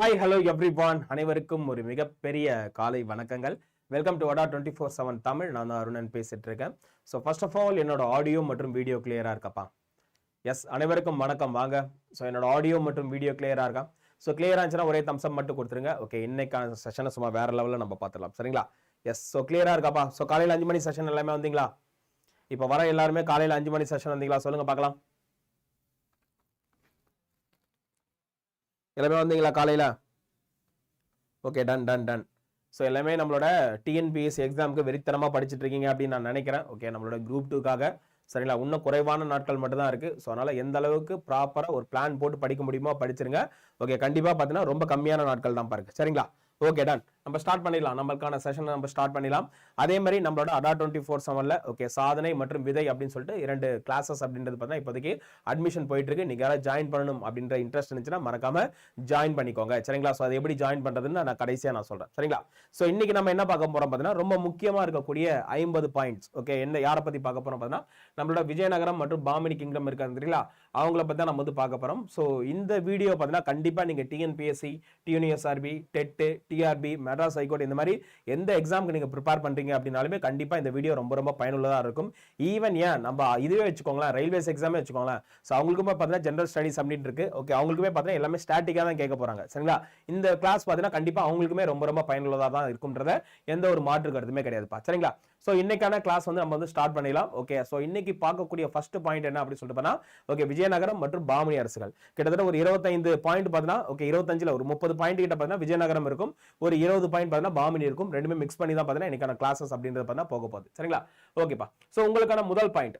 Hi hello every வான் அனைவருக்கும் ஒரு மிகப்பெரிய காலை வணக்கங்கள். Welcome to Vada twenty four seven Tamil. நான் தான் அருணன் பேசிட்டு இருக்கேன். ஸோ ஃபர்ஸ்ட் ஆஃப் ஆல் என்னோட ஆடியோ மற்றும் வீடியோ கிளியராக இருக்கப்பா எஸ் அனைவருக்கும் வணக்கம். வாங்க. ஸோ என்னோட ஆடியோ மற்றும் வீடியோ கிளியராக இருக்கா? ஸோ கிளியராக இருந்துச்சுன்னா ஒரே தம்சம் மட்டும் கொடுத்துருங்க. ஓகே இன்னைக்கான செஷனை சும்மா வேற லெவலில் நம்ம பார்த்துடலாம். சரிங்களா? எஸ் ஸோ கிளியராக இருக்காப்பா? ஸோ காலையில் அஞ்சு மணி செஷன் எல்லாமே வந்தீங்களா? இப்போ வர எல்லாருமே காலையில் அஞ்சு மணி செஷன் வந்தீங்களா? சொல்லுங்க பார்க்கலாம். எல்லாமே வந்தீங்களா காலையில்? Okay done done done so எல்லாமே நம்மளோட டிஎன்பிஎஸ்சி எக்ஸாமுக்கு வெறித்தனமாக படிச்சுட்டு இருக்கீங்க அப்படின்னு நான் நினைக்கிறேன். ஓகே நம்மளோட குரூப் டூக்காக சரிங்களா? இன்னும் குறைவான நாட்கள் மட்டும்தான் இருக்குது ஸோ அதனால் எந்த அளவுக்கு ப்ராப்பராக ஒரு பிளான் போட்டு படிக்க முடியுமோ படிச்சிருங்க. ஓகே கண்டிப்பாக பார்த்தீங்கன்னா ரொம்ப கம்மியான நாட்கள் தான் பாருங்க. சரிங்களா? ஓகே டன் நம்ம ஸ்டார்ட் பண்ணிடலாம். நம்மளுக்கான செஷனை நம்ம ஸ்டார்ட் பண்ணிடலாம். அதே மாதிரி நம்மளோட அடா டுவெண்ட்டி ஃபோர் செவனில் ஓகே சாதனை மற்றும் விதை அப்படின்னு சொல்லிட்டு இரண்டு கிளாஸஸ் அப்படின்றது பார்த்தீங்கன்னா இப்போதைக்கு அட்மிஷன் போயிட்டு இருக்கு நீங்கள் யாராவது ஜாயின் பண்ணணும் அப்படின்ற இன்ட்ரெஸ்ட் இருந்துச்சுன்னா மறக்காம ஜாயின் பண்ணிக்கோங்க. சரிங்களா? ஸோ அதை எப்படி ஜாயின் பண்ணுறதுன்னு நான் கடைசியாக நான் சொல்கிறேன் சரிங்களா? ஸோ இன்னைக்கு நம்ம என்ன பார்க்க போகிறோம் பார்த்தீங்கன்னா ரொம்ப முக்கியமாக இருக்கக்கூடிய ஐம்பது பாயிண்ட்ஸ் ஓகே என்ன யாரை பற்றி பார்க்க போகிறோம் பார்த்தீங்கன்னா நம்மளோட விஜயநகரம் மற்றும் பாமினி கிங்டம் இருக்காங்க தெரியுங்களா? அவங்கள பற்றி தான் நம்ம வந்து பார்க்க போகிறோம் ஸோ இந்த வீடியோ பார்த்தீங்கன்னா கண்டிப்பாக நீங்கள் TNPSC TNUSRB TET TRB Madras high court இந்த மாதிரி எந்த எக்ஸாமுக்கு நீங்கள் ப்ரிப்பேர் பண்ணுறீங்க அப்படின்னாலுமே கண்டிப்பாக இந்த வீடியோ ரொம்ப ரொம்ப பயனுள்ளதாக இருக்கும். ஈவன் ஏன் நம்ம இதுவே வச்சுக்கோங்களேன் ரயில்வேஸ் எக்ஸாமே வச்சுக்கோங்களேன். ஸோ அவங்களுக்குமே பார்த்தீங்கன்னா ஜென்ரல் ஸ்டடிஸ் அப்படின்னு இருக்கு. ஓகே அவங்களுக்குமே பார்த்தீங்கன்னா எல்லாமே ஸ்டாட்டிக்காக தான் கேட்க போகிறாங்க சரிங்களா? இந்த கிளாஸ் பார்த்தீங்கன்னா கண்டிப்பாக அவங்களுக்குமே ரொம்ப ரொம்ப பயனுள்ளதாக தான் இருக்கும்ன்றத எந்த ஒரு மாற்று கருத்துமே கிடையாதுப்பா. சரிங்களா? ஸோ இன்னைக்கான கிளாஸ் வந்து நம்ம வந்து ஸ்டார்ட் பண்ணிடலாம். ஓகே ஸோ இன்னைக்கு பார்க்கக்கூடிய ஃபர்ஸ்ட் பாயிண்ட் என்ன அப்படின்னு சொல்லிட்டு ஓகே விஜயநகரம் மற்றும் பாமணி அரசுகள். கிட்டத்தட்ட ஒரு இருபத்தைந்து பாயிண்ட் பார்த்தீங்கன்னா ஓகே இருபத்தஞ்சில் ஒரு முப்பது பாயிண்ட் கிட்ட பார்த்தீங்கன்னா விஜயநகரம் இருக்கும். ஒரு இருபது பாயிண்ட் பார்த்தீங்கன்னா பாமணி இருக்கும். ரெண்டுமே மிக்ஸ் பண்ணி தான் பார்த்தீங்கன்னா இன்னைக்கான கிளாஸஸ் அப்படின்றது பார்த்தீங்கன்னா போக போகுது. சரிங்களா? ஓகேப்பா ஸோ உங்களுக்கான முதல் பாயிண்ட்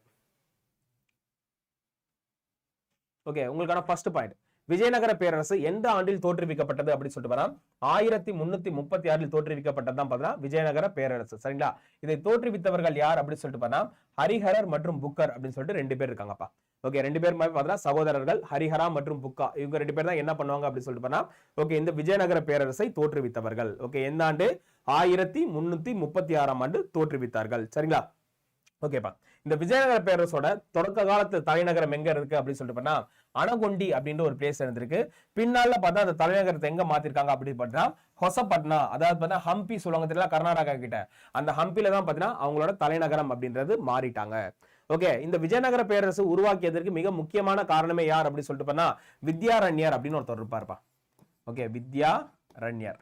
ஓகே உங்களுக்கான ஃபர்ஸ்ட் பாயிண்ட் விஜயநகர பேரரசு எந்த ஆண்டில் தோற்றுவிக்கப்பட்டது அப்படின்னு சொல்லிட்டு வரா ஆயிரத்தி முன்னூத்தி முப்பத்தி ஆறில் தோற்றுவிக்கப்பட்டது தான் பார்த்தீங்கன்னா விஜயநகர பேரரசு. சரிங்களா? இதை தோற்றுவித்தவர்கள் யார் அப்படின்னு சொல்லிட்டு பார்த்தா ஹரிஹரர் மற்றும் புக்கர் அப்படின்னு சொல்லிட்டு ரெண்டு பேர் இருக்காங்கப்பா. ஓகே ரெண்டு பேர் மாதிரி சகோதரர்கள் ஹரிஹரா மற்றும் புக்கா. இவங்க ரெண்டு பேர் தான் என்ன பண்ணுவாங்க அப்படின்னு சொல்லிட்டு பண்ணா ஓகே இந்த விஜயநகர பேரரசை தோற்றுவித்தவர்கள். ஓகே எந்த ஆண்டு? ஆயிரத்தி முன்னூத்தி முப்பத்தி ஆறாம் ஆண்டு தோற்றுவித்தார்கள். சரிங்களா? ஓகேப்பா. இந்த விஜயநகர பேரரசோட தொடக்க காலத்து தலைநகரம் எங்க இருக்கு அப்படின்னு சொல்லிட்டு அனகொண்டி அப்படின்ற ஒரு பிளேஸ் இருந்திருக்கு. பின்னால பார்த்தா அந்த தலைநகரத்தை எங்க மாத்திருக்காங்க அப்படின்னு பார்த்தா ஹொசப்பட்னா. அதாவது பார்த்தா ஹம்பி சொல்லுவாங்க தெரியல கர்நாடகா கிட்ட. அந்த ஹம்பில தான் பார்த்தீங்கன்னா அவங்களோட தலைநகரம் அப்படின்றது மாறிட்டாங்க. ஓகே இந்த விஜயநகர பேரரசு உருவாக்கியதற்கு மிக முக்கியமான காரணமே யார் அப்படின்னு சொல்லிட்டு பார்த்தா வித்யாரண்யர் அப்படின்னு ஒருத்தர் இருப்பார்ப்பா ஓகே வித்யா ரண்யர்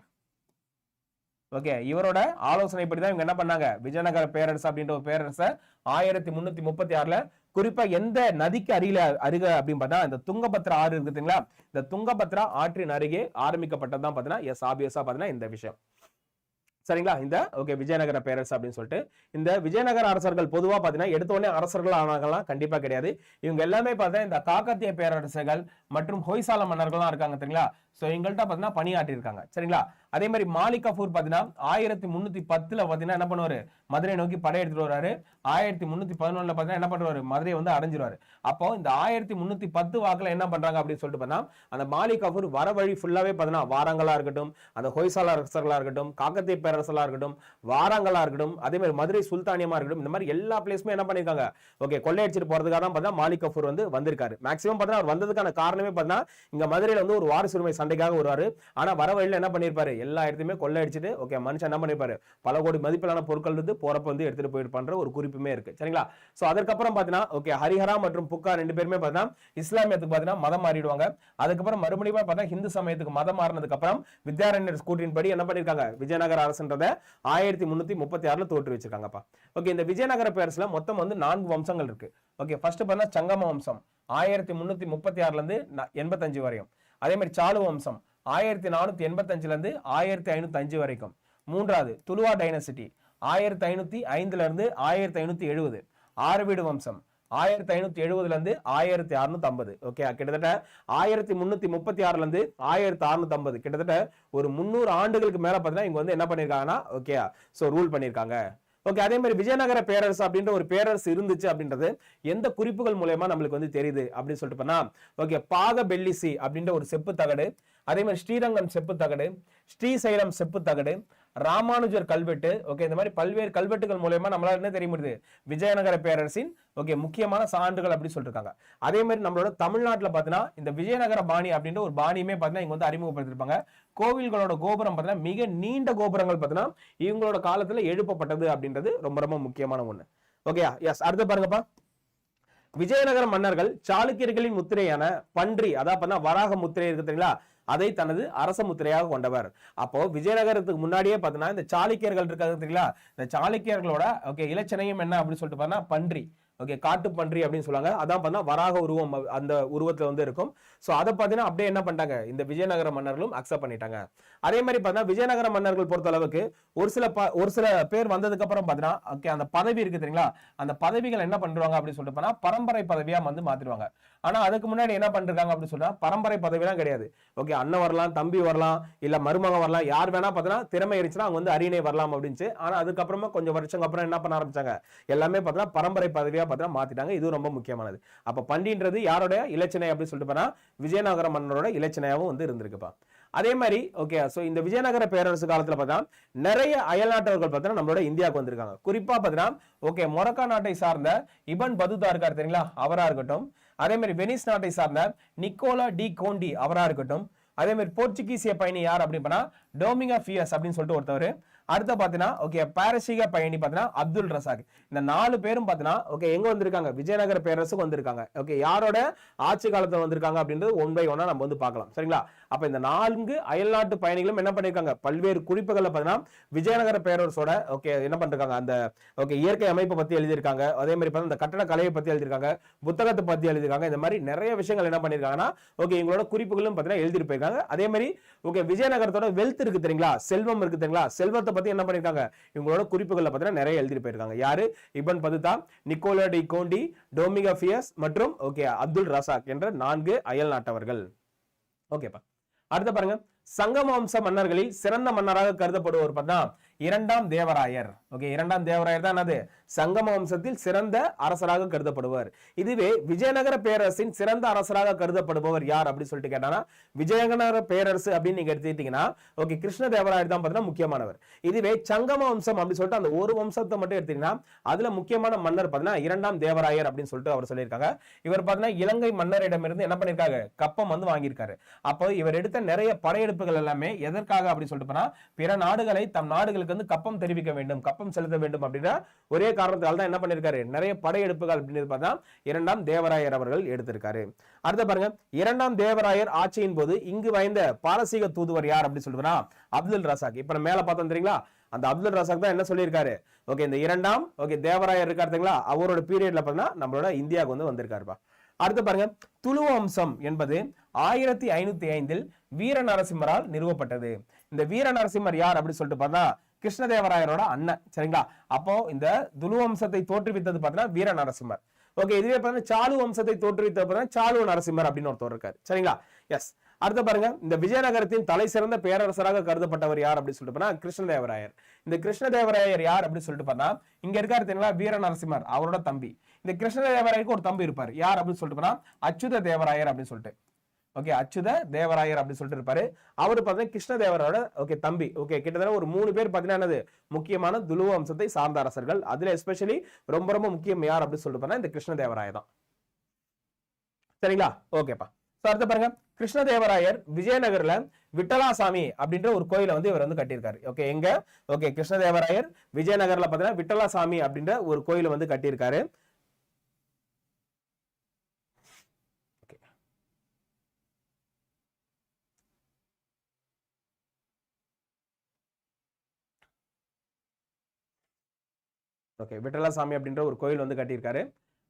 ஓகே இவரோட ஆலோசனைப்படி தான் இவங்க என்ன பண்ணாங்க? விஜயநகர பேரரசு அப்படின்ற ஒரு பேரரசை ஆயிரத்தி முன்னூத்தி முப்பத்தி ஆறுல குறிப்பா எந்த நதிக்கு அருகில அருக அப்படின்னு பார்த்தா இந்த துங்கபத்ரா ஆறு இருக்குதுங்களா இந்த துங்கபத்ரா ஆற்றின் அருகே ஆரம்பிக்கப்பட்டது தான் பார்த்தீங்கன்னா எஸ் ஆபியஸா பார்த்தீங்கன்னா இந்த விஷயம். சரிங்களா? இந்த ஓகே விஜயநகர பேரரசு அப்படின்னு சொல்லிட்டு இந்த விஜயநகர அரசர்கள் பொதுவா பாத்தீங்கன்னா எடுத்த உடனே அரசர்கள் ஆனாங்கலாம் கண்டிப்பா கிடையாது. இவங்க எல்லாமே பார்த்தா இந்த காக்கத்திய பேரரசுகள் மற்றும் ஹொய்சால மன்னர்கள்லாம் இருக்காங்க தெரியுங்களா? ஸோ எங்கள்கிட்ட பார்த்தீங்கன்னா பணியாற்றிருக்காங்க சரிங்களா? அதே மாதிரி மாலிக் கஃபூர் பார்த்தீங்கன்னா ஆயிரத்தி முன்னூத்தி பத்தில் பார்த்தீங்கன்னா என்ன பண்ணுவார்? மதுரை நோக்கி படையெடுத்துட்டு வராரு ஆயிரத்தி முன்னூத்தி பதினொன்றில் பார்த்தீங்கன்னா என்ன பண்ணுவார்? மதுரை வந்து அடைஞ்சிருவாரு. அப்போ இந்த ஆயிரத்தி முன்னூத்தி பத்து வாக்கில் என்ன பண்றாங்க அப்படின்னு சொல்லிட்டு பார்த்தா அந்த மாலிக் கஃபூர் வர வழி ஃபுல்லாவே பார்த்தீங்கன்னா வாரங்களாக இருக்கட்டும் அந்த ஹொய்சால அரசர்களாக இருக்கட்டும் காக்கத்தை பேரரசர்களாக இருக்கட்டும் வாரங்களாக இருக்கட்டும் அதே மாதிரி மதுரை சுல்தானியமாக இருக்கட்டும் இந்த மாதிரி எல்லா பிளேஸுமே என்ன பண்ணியிருக்காங்க? ஓகே கொள்ளையடிச்சிட்டு போறதுக்காக தான் பார்த்தா மாலிக் கஃபூர் வந்து வந்திருக்காரு. மேக்ஸிமம் பார்த்தீங்கன்னா அவர் வந்ததுக்கான காரணமே பார்த்தீங்கன்னா இங்கே மதுரையில் வந்து ஒரு வாரிசுரிமை சண்டைக்காக வருவார். ஆனால் வர வழியில் என்ன பண்ணியிருப்பார் எல்லா இடத்தையுமே கொள்ளையடிச்சிட்டு ஓகே மனுஷன் என்ன பண்ணிருப்பாரு? பல கோடி மதிப்பிலான பொருட்கள் இருந்து போறப்ப வந்து எடுத்துட்டு போயிருப்பான்ற ஒரு குறிப்புமே இருக்கு. சரிங்களா? ஸோ அதுக்கப்புறம் பார்த்தீங்கன்னா ஓகே ஹரிஹரா மற்றும் புக்கா ரெண்டு பேருமே பார்த்தீங்கன்னா இஸ்லாமியத்துக்கு பார்த்தீங்கன்னா மதம் மாறிடுவாங்க. அதுக்கப்புறம் மறுபடியும் பார்த்தா ஹிந்து சமயத்துக்கு மதம் மாறினதுக்கு அப்புறம் வித்யாரண்யர் ஸ்கூட்டின் படி என்ன பண்ணியிருக்காங்க விஜயநகர அரசுன்றத ஆயிரத்தி முன்னூத்தி முப்பத்தி ஆறுல தோற்று வச்சிருக்காங்கப்பா. ஓகே இந்த விஜயநகர பேரரசுல மொத்தம் வந்து நான்கு வம்சங்கள் இருக்கு. ஓகே ஃபர்ஸ்ட் பார்த்தா சங்கம வம்சம். ஆயிரத்தி முன்னூத்தி முப்பத்தி ஆறுல இருந்து எண்பத்தஞ்சு வரையும். அதே மாதிரி சாலு வம்சம் ஆயிரத்தி நானூற்றி எண்பத்தஞ்சிலேருந்து ஆயிரத்தி ஐநூற்றி அஞ்சு வரைக்கும். மூன்றாவது துலுவா டைனசிட்டி ஆயிரத்தி ஐநூற்றி ஐந்துலேருந்து ஆயிரத்தி ஐநூற்றி எழுபது ஆறுவீடு வம்சம் ஆயிரத்தி ஐநூற்றி எழுபதுலேருந்து ஆயிரத்தி அறுநூத்தி ஐம்பது ஓகே கிட்டத்தட்ட ஆயிரத்தி முந்நூற்றி முப்பத்தி ஆறுலேருந்து ஆயிரத்தி அறுநூத்தி ஐம்பது கிட்டத்தட்ட ஒரு முந்நூறு ஆண்டுகளுக்கு மேலே பார்த்தீங்கன்னா இங்கே வந்து என்ன பண்ணியிருக்காங்கன்னா ஓகே ஸோ ரூல் பண்ணியிருக்காங்க ஓகே அதே மாதிரி விஜயநகர பேரரசு அப்படின்ற ஒரு பேரரசு இருந்துச்சு அப்படின்றது எந்த குறிப்புகள் மூலயமா நம்மளுக்கு வந்து தெரியுது அப்படின்னு சொல்லிட்டு போனா ஓகே பாக பெல்லிசி அப்படின்ற ஒரு செப்பு தகடு அதே மாதிரி ஸ்ரீரங்கம் செப்பு தகடு ஸ்ரீசைலம் செப்பு தகடு ராமானுஜர் கல்வெட்டு ஓகே இந்த மாதிரி பல்வேறு கல்வெட்டுகள் மூலயமா நம்மளால என்ன தெரிய முடியுது? விஜயநகர பேரரசின் ஓகே முக்கியமான சான்றுகள் அப்படின்னு சொல்லிருக்காங்க. அதே மாதிரி நம்மளோட தமிழ்நாட்டுல பாத்தீங்கன்னா இந்த விஜயநகர பாணி அப்படின்ற ஒரு பாணியுமே பார்த்தீங்கன்னா இங்க வந்து அறிமுகப்படுத்திருப்பாங்க. கோவில்களோட கோபுரம் பார்த்தீங்கன்னா மிக நீண்ட கோபுரங்கள் பாத்தீங்கன்னா இவங்களோட காலத்துல எழுப்பப்பட்டது அப்படின்றது ரொம்ப ரொம்ப முக்கியமான ஒண்ணு. ஓகேயா எஸ் அடுத்து பாருங்கப்பா. விஜயநகர மன்னர்கள் சாளுக்கியர்களின் முத்திரையான பன்றி அதாவது வராக முத்திரை இருக்கு தெரியுங்களா? அதை தனது அரச முத்திரையாக கொண்டவர். அப்போ விஜயநகரத்துக்கு முன்னாடியே பார்த்தீங்கன்னா இந்த சாளுக்கியர்கள் இருக்காங்க தெரியுங்களா? இந்த சாளுக்கியர்களோட ஓகே இலச்சனையும் என்ன அப்படின்னு சொல்லிட்டு பார்த்தா பன்றி. ஓகே காட்டு பன்றி அப்படின்னு சொல்லுவாங்க. அதான் பார்த்தா வராக உருவம் அந்த உருவத்தில் வந்து இருக்கும். ஸோ அதை பார்த்தீங்கன்னா அப்படியே என்ன பண்ணிட்டாங்க? இந்த விஜயநகர மன்னர்களும் அக்செப்ட் பண்ணிட்டாங்க. அதே மாதிரி பார்த்தீங்கன்னா விஜயநகர மன்னர்கள் பொறுத்த அளவுக்கு ஒரு சில ப- ஒரு சில பேர் வந்ததுக்கு அப்புறம் பார்த்தீங்கன்னா ஓகே அந்த பதவி இருக்கு தெரியுங்களா? அந்த பதவிகள் என்ன பண்ணுவாங்க அப்படின்னு சொல்லிட்டு போனால் பரம்பரை பதவியாக வந்து மாற்றிடுவாங்க ஆனால் அதுக்கு முன்னாடி என்ன பண்ணுறாங்க அப்படின்னு சொன்னால் பரம்பரை பதவிலாம் கிடையாது. ஓகே அண்ணன் வரலாம் தம்பி வரலாம் இல்லை மருமகன் வரலாம் யார் வேணா பார்த்தீங்கன்னா திறமை இருந்துச்சுன்னா அவங்க வந்து அரியணை வரலாம் அப்படின்ச்சு ஆனால் அதுக்கப்புறமா கொஞ்சம் வருஷங்க அப்புறம் என்ன பண்ண ஆரம்பிச்சாங்க? எல்லாமே பார்த்தீங்கன்னா பரம்பரை பதவியாக பார்த்தீங்கன்னா மாத்திட்டாங்க. இது ரொம்ப முக்கியமானது. அப்ப பண்டின்றது யாரோட? இலச்சனை அப்படின்னு சொல்லிட்டு போனால் விஜயநகர மன்னரோட இலச்சனையாகவும் வந்து இருந்திருக்குப்பா. அதே மாதிரி ஓகே ஸோ இந்த விஜயநகர பேரரசு காலத்தில் பார்த்தா நிறைய அயல்நாட்டவர்கள் பார்த்தீங்கன்னா நம்மளோட இந்தியாவுக்கு வந்திருக்காங்க. குறிப்பா பார்த்தீங்கன்னா ஓகே மொரக்கா நாட்டை சார்ந்த இபன் பதுதா இருக்கார் தெரியுங்களா? அவரா இருக்கட்டும். அதே மாதிரி வெனிஸ் நாட்டை சார்ந்த நிக்கோலா டி கோண்டி அவராக இருக்கட்டும். அதே மாதிரி போர்ச்சுகீசிய பயணி யார் அப்படின்னு பண்ணா டோமிங்கா ஃபியஸ் அப்படின்னு சொல்லிட்டு ஒருத்தவர். அடுத்த பார்த்தீங்கன்னா ஓகே பாரசீக பயணி பார்த்தீங்கன்னா அப்துல் ரசாக். இந்த நாலு பேரும் பார்த்தீங்கன்னா ஓகே எங்க வந்திருக்காங்க? விஜயநகர பேரரசுக்கு வந்திருக்காங்க. ஓகே யாரோட ஆட்சி காலத்தில் வந்திருக்காங்க அப்படின்றது ஒன் பை ஒன்னா நம்ம வந்து பார்க்கலாம் சரிங்களா? அப்ப இந்த நான்கு அயல்நாட்டு பயணிகளும் என்ன பண்ணிருக்காங்க? பல்வேறு குறிப்புகளை பார்த்தீங்கன்னா விஜயநகர பேரரசோட ஓகே என்ன பண்ணிருக்காங்க அந்த ஓகே இயற்கை அமைப்பை பத்தி எழுதியிருக்காங்க அதே மாதிரி பார்த்தீங்கன்னா இந்த கட்டட கலையை பத்தி எழுதியிருக்காங்க புத்தகத்தை பத்தி எழுதியிருக்காங்க இந்த மாதிரி நிறைய விஷயங்கள் என்ன பண்ணிருக்காங்கன்னா ஓகே எங்களோட குறிப்புகளும் பார்த்தீங்கன்னா எழுதிட்டு போயிருக்காங்க. அதே மாதிரி ஓகே விஜயநகரத்தோட வெல்த் இருக்கு தெரியுங்களா? செல்வம் இருக்கு தெரியுங்களா? செல்வத்தை பற்றி என்ன பண்ணிருக்காங்க? இவங்களோட குறிப்புகளை பார்த்தீங்கன்னா நிறைய எழுதிட்டு போயிருக்காங்க. யாரு? Ibn Battuta Nicolo de Conti Domingo Paes மற்றும் ஓகே அப்துல் ரசாக் என்ற நான்கு அயல் நாட்டவர்கள். ஓகேப்பா. அடுத்து பாருங்க. சங்கமாம்ச மன்னர்களில் சிறந்த மன்னராக கருதப்படுவர் பார்த்தா இரண்டாம் தேவராயர். ஓகே இரண்டாம் தேவராயர் தான் என்னது? சங்கம வம்சத்தில் சிறந்த அரசராக கருதப்படுவார் இதுவே விஜயநகர பேரரசின் சிறந்த அரசராக கருதப்படுபவர் யார் அப்படின்னு சொல்லிட்டு கேட்டானா விஜயநகர பேரரசு அப்படின்னு நீங்க எடுத்துக்கிட்டீங்கன்னா ஓகே கிருஷ்ண தேவராயர் தான் பார்த்தீங்கன்னா முக்கியமானவர். இதுவே சங்கம வம்சம் அப்படின்னு சொல்லிட்டு அந்த ஒரு வம்சத்தை மட்டும் எடுத்தீங்கன்னா அதுல முக்கியமான மன்னர் பார்த்தீங்கன்னா இரண்டாம் தேவராயர் அப்படின்னு சொல்லிட்டு அவர் சொல்லியிருக்காங்க. இவர் பார்த்தீங்கன்னா இலங்கை மன்னரிடமிருந்து என்ன பண்ணியிருக்காங்க கப்பம் வந்து வாங்கியிருக்காரு. அப்போ இவர் எடுத்த நிறைய படையெடுப்புகள் எல்லாமே எதற்காக அப்படின்னு சொல்லிட்டு போனா பிற நாடுகளை தம் நாடுகளுக்கு வந்து கப்பம் தெரிவிக்க வேண்டும் கப்பம் செலுத்த வேண்டும் அப்படின்னா ஒரே காரணத்தால் தான் என்ன பண்ணிருக்காரு நிறைய படையெடுப்புகள் அப்படின்னு பார்த்தா இரண்டாம் தேவராயர் அவர்கள் எடுத்திருக்காரு. அடுத்த பாருங்க இரண்டாம் தேவராயர் ஆட்சியின் போது இங்கு வாய்ந்த பாரசீக தூதுவர் யார் அப்படின்னு சொல்லுறா அப்துல் ரசாக். இப்ப நம்ம மேல பார்த்தோம் தெரியுங்களா? அந்த அப்துல் ரசாக் தான் என்ன சொல்லியிருக்காரு? ஓகே இந்த இரண்டாம் ஓகே தேவராயர் இருக்காருங்களா அவரோட பீரியட்ல பார்த்தீங்கன்னா நம்மளோட இந்தியாவுக்கு வந்து வந்திருக்காருப்பா. அடுத்து பாருங்க துளு வம்சம் என்பது ஆயிரத்தி ஐநூத்தி ஐந்தில் வீர நரசிம்மரால் நிறுவப்பட்டது. இந்த வீர நரசிம்மர் யார் அப்படின்னு சொல்லிட்டு பார்த்தா கிருஷ்ணதேவராயரோட அண்ணன் சரிங்களா? அப்போ இந்த துலு வம்சத்தை தோற்றுவித்தது பார்த்தீங்கன்னா வீர நரசிம்மர். ஓகே இதுவே பார்த்தீங்கன்னா சாலு வம்சத்தை தோற்றுவித்தது பார்த்தீங்கன்னா சாலு நரசிம்மர் அப்படின்னு ஒருத்தர் இருக்காரு சரிங்களா? எஸ் அடுத்து பாருங்க இந்த விஜயநகரத்தின் தலை சிறந்த பேரரசராக கருதப்பட்டவர் யார் அப்படின்னு சொல்லிட்டு பார்த்தா கிருஷ்ணதேவராயர். இந்த கிருஷ்ணதேவராயர் யார் அப்படின்னு சொல்லிட்டு பார்த்தா இங்க இருக்காரு தெரியுங்களா வீர நரசிம்மர் அவரோட தம்பி. இந்த கிருஷ்ணதேவராயருக்கு ஒரு தம்பி இருப்பார். யார் அப்படின்னு சொல்லிட்டு போனா அச்சுத தேவராயர் அப்படின்னு சொல்லிட்டு. ஓகே அச்சுத தேவராயர் அப்படின்னு சொல்லிட்டு இருப்பாரு. அவர் பார்த்தீங்கன்னா கிருஷ்ணதேவரோட ஓகே தம்பி. ஓகே கிட்டத்தட்ட ஒரு மூணு பேர் பார்த்தீங்கன்னா முக்கியமான துளுவ வம்சத்தை சார்ந்த அரசர்கள். அதுல எஸ்பெஷலி ரொம்ப ரொம்ப முக்கியம் யார் அப்படின்னு சொல்லிட்டு பார்த்தா இந்த கிருஷ்ணதேவராய தான். சரிங்களா? ஓகேப்பா ஸோ அடுத்த பாருங்க. கிருஷ்ணதேவராயர் விஜயநகர்ல விட்டலாசாமி அப்படின்ற ஒரு கோயிலை வந்து இவர் வந்து கட்டியிருக்காரு. ஓகே எங்க? ஓகே கிருஷ்ணதேவராயர் விஜயநகர்ல பார்த்தீங்கன்னா விட்டலாசாமி அப்படின்ற ஒரு கோயிலை வந்து கட்டியிருக்காரு. ஓகே விட்டலாசாமி அப்படின்ற ஒரு கோயில் வந்து கட்டியிருக்காரு.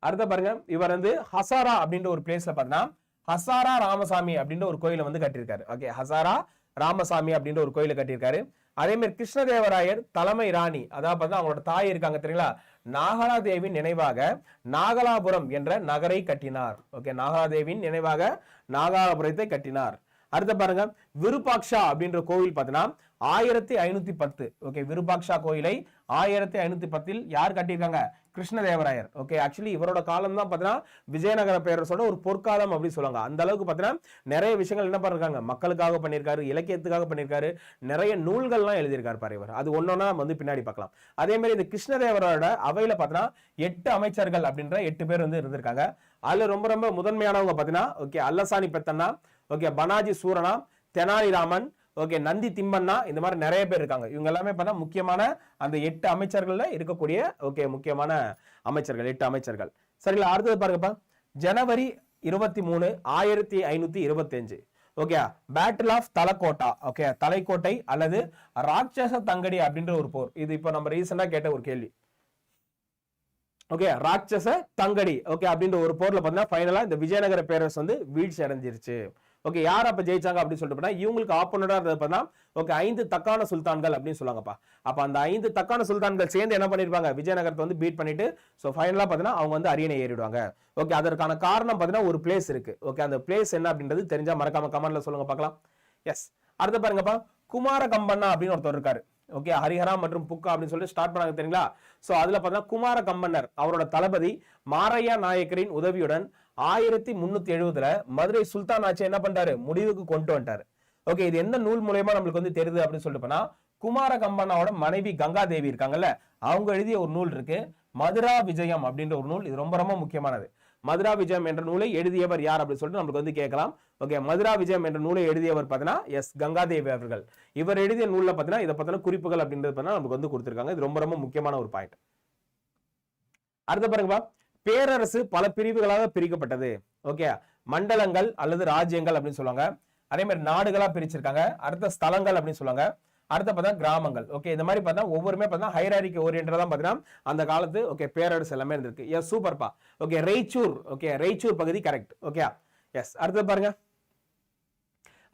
அடுத்த பாருங்க இவர் வந்து ஹசாரா அப்படின்ற ஒரு பிளேஸ்ல பார்த்தீங்கன்னா ஹசாரா ராமசாமி அப்படின்ற ஒரு கோயிலை வந்து கட்டியிருக்காரு. ஓகே ஹசாரா ராமசாமி அப்படின்ற ஒரு கோயிலை கட்டியிருக்காரு. அதே மாதிரி கிருஷ்ணதேவராயர் தலைமை ராணி அதாவது பார்த்தா அவங்களோட தாய் இருக்காங்க தெரியுங்களா? நாகலாதேவின் நினைவாக நாகலாபுரம் என்ற நகரை கட்டினார். ஓகே நாகலாதேவின் நினைவாக நாகலாபுரத்தை கட்டினார். அடுத்த பாருங்க விருபாக்ஷா அப்படின்ற கோவில் பார்த்தீங்கன்னா ஆயிரத்தி ஐநூத்தி பத்து. ஓகே விருபாக்ஷா கோயிலை ஆயிரத்தி ஐநூத்தி பத்தில் யார் கட்டியிருக்காங்க? கிருஷ்ணதேவராயர். ஓகே ஆக்சுவலி இவரோட காலம் தான் பார்த்தீங்கன்னா விஜயநகர பேரரசோட ஒரு பொற்காலம் அப்படின்னு சொல்லுவாங்க. அந்த அளவுக்கு பார்த்தீங்கன்னா நிறைய விஷயங்கள் என்ன பண்ணிருக்காங்க? மக்களுக்காக பண்ணியிருக்காரு இலக்கியத்துக்காக பண்ணியிருக்காரு நிறைய நூல்கள்லாம் எழுதியிருக்காரு பாரு இவர். அது ஒன்னொன்னா நம்ம வந்து பின்னாடி பார்க்கலாம். அதே மாதிரி இந்த கிருஷ்ணதேவரோட அவையில பார்த்தீங்கன்னா எட்டு அமைச்சர்கள் அப்படின்ற எட்டு பேர் வந்து இருந்திருக்காங்க. அதுல ரொம்ப ரொம்ப முதன்மையானவங்க பார்த்தீங்கன்னா okay Allasani Peddanna okay Panaji Surana Tenaliraman okay Nandi Thimmanna இந்த மாதிரி நிறைய பேர் இருக்காங்க. இவங்க எல்லாமே பார்த்தா முக்கியமான அந்த எட்டு அமைச்சர்களில் இருக்கக்கூடிய ஓகே முக்கியமான அமைச்சர்கள் எட்டு அமைச்சர்கள். சரிங்களா? அடுத்தது பாருங்கப்பா. ஜனவரி இருபத்தி மூணு ஆயிரத்தி ஐநூத்தி இருபத்தஞ்சு okay battle of Talikota okay Talikota அல்லது ராட்சச தங்கடி அப்படின்ற ஒரு போர். இது இப்போ நம்ம ரீசெண்டாக கேட்ட ஒரு கேள்வி. ஓகே ராட்சச தங்கடி ஓகே அப்படின்ற ஒரு போர்ல பார்த்தீங்கன்னா ஃபைனலாக இந்த விஜயநகர பேரரசு வந்து வீழ்ச்சி அடைஞ்சிருச்சு ஓகே யார் அப்போ ஜெயிச்சாங்க அப்படின்னு சொல்லிட்டு போனால் இவங்களுக்கு ஆப்போனடாக இருந்தது பார்த்தா ஓகே ஐந்து தக்கான சுல்தான்கள் அப்படின்னு சொல்லுவாங்கப்பா. அப்போ அந்த ஐந்து தக்கான சுல்தான்கள் சேர்ந்து என்ன பண்ணிருப்பாங்க? விஜயநகரத்தை வந்து பீட் பண்ணிட்டு ஸோ ஃபைனலாக பார்த்தீங்கன்னா அவங்க வந்து அரியணை ஏறிடுவாங்க. ஓகே அதற்கான காரணம் பார்த்தீங்கன்னா ஒரு பிளேஸ் இருக்கு. ஓகே அந்த பிளேஸ் என்ன அப்படின்றது தெரிஞ்சா மறக்காம கமெண்ட்ல சொல்லுங்க பார்க்கலாம். எஸ் அடுத்து பாருங்கப்பா குமார கம்பண்ணா அப்படின்னு ஒருத்தர் இருக்காரு. ஓகே ஹரிஹரா மற்றும் புக்கா அப்படின்னு சொல்லிட்டு ஸ்டார்ட் பண்ணாங்க தெரியுங்களா? ஸோ அதில் பார்த்தீங்கன்னா குமார கம்பன்னர் அவரோட தளபதி மாரையா நாயக்கரின் உதவியுடன் ஆயிரத்தி முன்னூத்தி எழுபதுல மதுரை சுல்தான் ஆட்சி என்ன பண்றாரு முடிவுக்கு கொண்டு வந்துட்டாரு. ஓகே இது எந்த நூல் மூலயமா நம்மளுக்கு வந்து தெரியுது அப்படின்னு சொல்லிட்டு குமார கம்பனாவோட மனைவி கங்கா தேவி இருக்காங்கல்ல அவங்க எழுதிய ஒரு நூல் இருக்கு மதுரா விஜயம் அப்படின்ற ஒரு நூல். இது ரொம்ப ரொம்ப முக்கியமானது. மதுரா விஜயம் என்ற நூலை எழுதியவர் யார் அப்படின்னு சொல்லிட்டு நம்மளுக்கு வந்து கேட்கலாம். ஓகே மதுரா விஜயம் என்ற நூலை எழுதியவர் பார்த்தீங்கன்னா எஸ் கங்காதேவி அவர்கள். இவர் எழுதிய நூலில் பார்த்தீங்கன்னா இதை பத்தின குறிப்புகள் அப்படின்றது பார்த்தீங்கன்னா நமக்கு வந்து கொடுத்திருக்காங்க. இது ரொம்ப ரொம்ப முக்கியமான ஒரு பாயிண்ட் அடுத்த பாருங்கப்பா பேரரசு பல பிரிவுகளாக பிரிக்கப்பட்டது. ஓகே மண்டலங்கள் அல்லது ராஜ்யங்கள் அப்படின்னு சொல்லுவாங்க. அதே மாதிரி நாடுகளா பிரிச்சிருக்காங்க. அடுத்த ஸ்தலங்கள் அப்படின்னு சொல்லுவாங்க. அடுத்த பார்த்தா கிராமங்கள். ஓகே இந்த மாதிரி பார்த்தா ஒவ்வொருமே பார்த்தா ஹைராரிக்கு ஓரியன்டாக தான் பார்த்தீங்கன்னா அந்த காலத்து ஓகே பேரரசு எல்லாமே இருந்திருக்கு. எஸ் சூப்பர்ப்பா ஓகே ரெய்ச்சூர் ஓகே ரெய்ச்சூர் பகுதி கரெக்ட் ஓகே எஸ் அடுத்தது பாருங்க.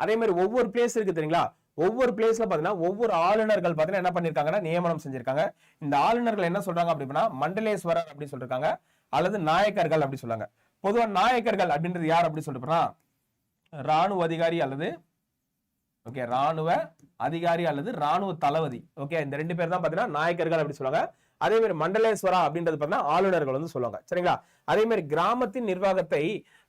அதே மாதிரி ஒவ்வொரு பிளேஸ் இருக்கு தெரியுங்களா? ஒவ்வொரு பிளேஸ்ல பாத்தீங்கன்னா ஒவ்வொரு ஆளுநர்கள் பாத்தீங்கன்னா என்ன பண்ணிருக்காங்கன்னா நியமனம் செஞ்சிருக்காங்க. இந்த ஆளுநர்கள் என்ன சொல்றாங்க அப்படின்னா மண்டலேஸ்வரர் அப்படின்னு சொல்லிருக்காங்க அல்லது நாயக்கர்கள் அப்படி சொல்றாங்க. பொதுவாக நாயக்கர்கள் அப்படின்றது யார் அப்படின்னு சொல்லிட்டு ராணுவ அதிகாரி அல்லது ஓகே ராணுவ அதிகாரி அல்லது ராணுவ தளபதி. ஓகே இந்த ரெண்டு பேர் தான் பாத்தீங்கன்னா நாயக்கர்கள் அப்படி சொல்லுவாங்க. அதே மாதிரி மண்டலேஸ்வரா அப்படின்றது பார்த்தீங்கன்னா ஆளுநர்கள் வந்து சொல்லுவாங்க. சரிங்களா? அதே மாதிரி கிராமத்தின் நிர்வாகத்தை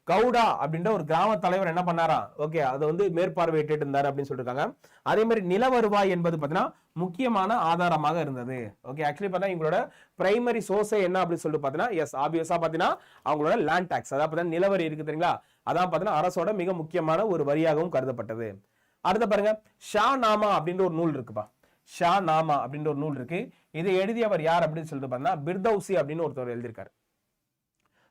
கவுடா அப்படின்ற ஒரு கிராம தலைவர் என்ன பண்ணாரா? ஓகே அதை வந்து மேற்பார்வையிட்டு இருந்தார் அப்படின்னு சொல்லிருக்காங்க. அதே மாதிரி நில வருவாய் என்பது பார்த்தீங்கன்னா முக்கியமான ஆதாரமாக இருந்தது. ஓகே ஆக்சுவலி பார்த்தா இவங்களோட பிரைமரி சோர்ஸே என்ன அப்படின்னு சொல்லிட்டு பார்த்தீங்கன்னா எஸ் ஆபியஸா பார்த்தீங்கன்னா அவங்களோட லேண்ட் டேக்ஸ் அதாவது பார்த்தீங்கன்னா நிலவரி இருக்கு தெரியுங்களா? அதான் பார்த்தீங்கன்னா அரசோட மிக முக்கியமான ஒரு வரியாகவும் கருதப்பட்டது. அடுத்த பாருங்க ஷா நாமா அப்படின்ற ஒரு நூல் இருக்குப்பா. ஷா நாமா அப்படின்ற ஒரு நூல் இருக்கு. இதை எழுதியவர் யார் அப்படின்னு சொல்லிட்டு பார்த்தீங்கன்னா பிர்தௌசி அப்படின்னு ஒருத்தர் எழுதியிருக்காரு.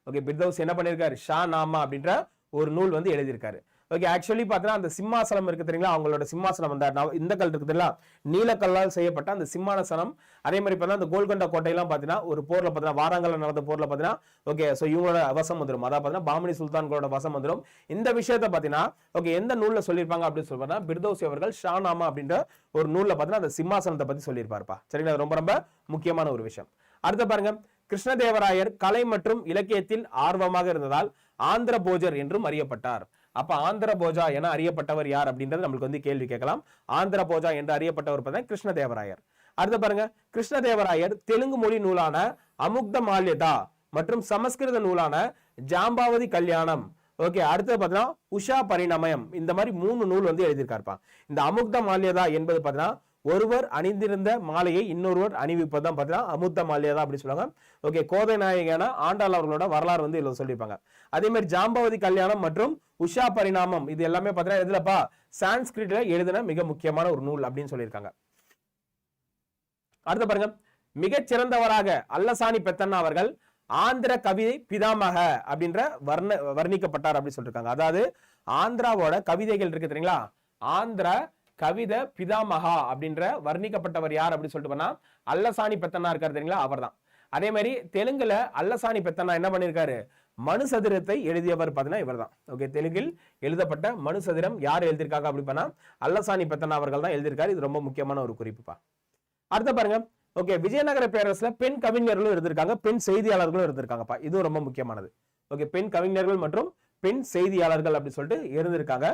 ஓகே பிர்தௌசி என்ன பண்ணியிருக்காரு? ஷா நாமா அப்படின்ற ஒரு நூல் வந்து எழுதியிருக்காரு. ஓகே ஆக்சுவலி பார்த்தீங்கன்னா அந்த சிம்மாசனம் இருக்கு தெரியுங்களா? அவங்களோட சிம்மாசனம் அந்த இந்த கல் இருக்கு தெரியுங்களா? நீலக்கல்லால் செய்யப்பட்ட அந்த சிம்மாசனம் அதே மாதிரி பார்த்தீங்கன்னா அந்த கோல்கொண்டா கோட்டையெல்லாம் பார்த்தீங்கன்னா ஒரு போரில் பார்த்தீங்கன்னா வாராங்கல்ல நடந்த போரில் பார்த்தீங்கன்னா ஓகே ஸோ இவங்களோட வசம் வந்துடும் அதாவது பார்த்தீங்கன்னா பாமணி சுல்தான்களோட வசம் வந்துடும் இந்த விஷயத்தை பார்த்தீங்கன்னா ஓகே எந்த நூலில் சொல்லியிருப்பாங்க அப்படின்னு சொல்லி பார்த்தா பிர்தோசி அவர்கள் ஷானாமா அப்படின்ற ஒரு நூலில் பார்த்தீங்கன்னா அந்த சிம்மாசனத்தை பற்றி சொல்லியிருப்பார்ப்பா. சரிங்களா? ரொம்ப ரொம்ப முக்கியமான ஒரு விஷயம். அடுத்து பாருங்க கிருஷ்ணதேவராயர் கலை மற்றும் இலக்கியத்தில் ஆர்வமாக இருந்ததால் ஆந்திர போஜர் என்றும் அறியப்பட்டார். அப்போ ஆந்திர போஜா என அறியப்பட்டவர் யார் அப்படின்றது நம்மளுக்கு வந்து கேள்வி கேட்கலாம். ஆந்திர போஜா என்று அறியப்பட்டவர் பார்த்தா கிருஷ்ணதேவராயர். அடுத்து பாருங்க கிருஷ்ணதேவராயர் தெலுங்கு மொழி நூலான அமுக்த மால்யதா மற்றும் சமஸ்கிருத நூலான ஜாம்பாவதி கல்யாணம். ஓகே அடுத்தது பார்த்தீங்கன்னா உஷா பரிணமயம். இந்த மாதிரி மூணு நூல் வந்து எழுதியிருக்காருப்பா. இந்த அமுக்த மால்யதா என்பது பார்த்தீங்கன்னா ஒருவர் அணிந்திருந்த மாலையை இன்னொருவர் அணிவிப்பது தான் பார்த்தீங்கன்னா அமுத்த மால்யதா அப்படி சொல்லுவாங்க. ஓகே கோதை நாயகன ஆண்டாள் அவர்களோட வரலாறு வந்து இதில் சொல்லியிருப்பாங்க. அதே மாதிரி ஜாம்பவதி கல்யாணம் மற்றும் உஷா பரிணாமம் இது எல்லாமே பார்த்தீங்கன்னா எதுலப்பா? சான்ஸ்கிரிட்ல எழுதின மிக முக்கியமான ஒரு நூல் அப்படின்னு சொல்லியிருக்காங்க. அடுத்து பாருங்க. மிகச் சிறந்தவராக அல்லசாணி பெத்தண்ணா அவர்கள் ஆந்திர கவிதை பிதாமக அப்படின்ற வர்ண வர்ணிக்கப்பட்டார் அப்படின்னு சொல்லியிருக்காங்க. அதாவது ஆந்திராவோட கவிதைகள் இருக்கு தெரியுங்களா? ஆந்திர கவிதை பிதாமகா அப்படின்ற வர்ணிக்கப்பட்டவர் யார் அப்படின்னு சொல்லிட்டு பண்ணா அல்லசாணி பெத்தண்ணா இருக்காரு தெரியுங்களா? அவர்தான். அதே மாதிரி தெலுங்குல அல்லசாணி பெத்தண்ணா என்ன பண்ணியிருக்காரு மனு சதுரத்தை எழுதியவர் பார்த்தீங்கன்னா இவர்தான். ஓகே தெலுங்கில் எழுதப்பட்ட மனு சதுரம் யார் எழுதியிருக்காங்க அப்படி பண்ணா அல்லசாணி பெத்தண்ணா அவர்கள் தான் எழுதியிருக்காரு. இது ரொம்ப முக்கியமான ஒரு குறிப்புப்பா. அடுத்த பாருங்க. ஓகே விஜயநகர பேரரசுல பெண் கவிஞர்களும் இருந்திருக்காங்க. பெண் செய்தியாளர்களும் இருந்திருக்காங்கப்பா. இதுவும் ரொம்ப முக்கியமானது. ஓகே பெண் கவிஞர்கள் மற்றும் பெண் செய்தியாளர்கள் அப்படின்னு சொல்லிட்டு இருந்திருக்காங்க.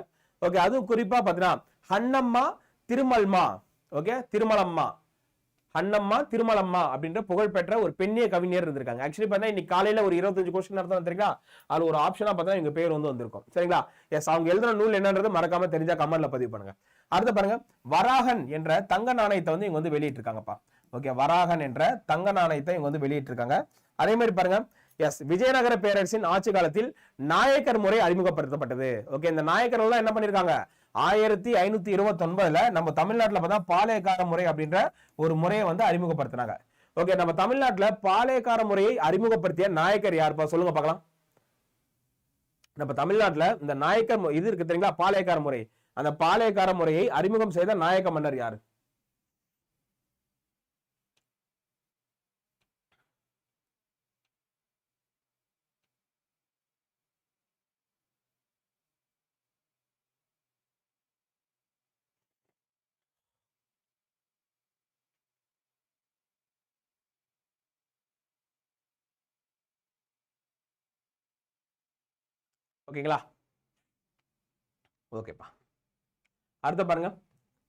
ஓகே அதுவும் குறிப்பா பாத்தீங்கன்னா ஹன்னம்மா திருமல்மா. ஓகே திருமலம்மா. ஹன்னம்மா திருமலம்மா அப்படின்ற புகழ்பெற்ற ஒரு பெண்ணிய கவிஞர் இருந்திருக்காங்க. ஆக்சுவலி பார்த்தா இன்னைக்கு காலையில ஒரு இருபத்தஞ்சு கொஸ்டின் நடத்த வந்திருக்கா அது ஒரு ஆப்ஷனா பார்த்தா எங்க பேர் வந்து வந்திருக்கும். சரிங்களா? எஸ் அவங்க எழுதுன நூல் என்னன்றது மறக்காம தெரிஞ்சா கமெண்ட்ல பதிவு பண்ணுங்க. அடுத்து பாருங்க வராகன் என்ற தங்க நாணயத்தை வந்து இவங்க வந்து வெளியிட்டிருக்காங்கப்பா. ஓகே வராகன் என்ற தங்க நாணயத்தை இவங்க வந்து வெளியிட்டிருக்காங்க. அதே மாதிரி பாருங்க எஸ் விஜயநகர பேரரசின் ஆட்சி காலத்தில் நாயக்கர் முறை அறிமுகப்படுத்தப்பட்டது. ஓகே இந்த நாயக்கர் எல்லாம் என்ன பண்ணிருக்காங்க? ஆயிரத்தி ஐநூத்தி இருபத்தி ஒன்பதுல நம்ம தமிழ்நாட்டில் பார்த்தா பாளையக்கார முறை அப்படின்ற ஒரு முறையை வந்து அறிமுகப்படுத்தினாங்க. ஓகே நம்ம தமிழ்நாட்டில் பாளையக்கார முறையை அறிமுகப்படுத்திய நாயக்கர் யாருப்பா? சொல்லுங்க பார்க்கலாம். நம்ம தமிழ்நாட்டில் இந்த நாயக்கர் இது இருக்கு தெரியுங்களா? பாளையக்கார முறை. அந்த பாளையக்கார முறையை அறிமுகம் செய்த நாயக்க மன்னர் யாரு? ஓகேங்களா? ஓகேப்பா. அடுத்து பாருங்க.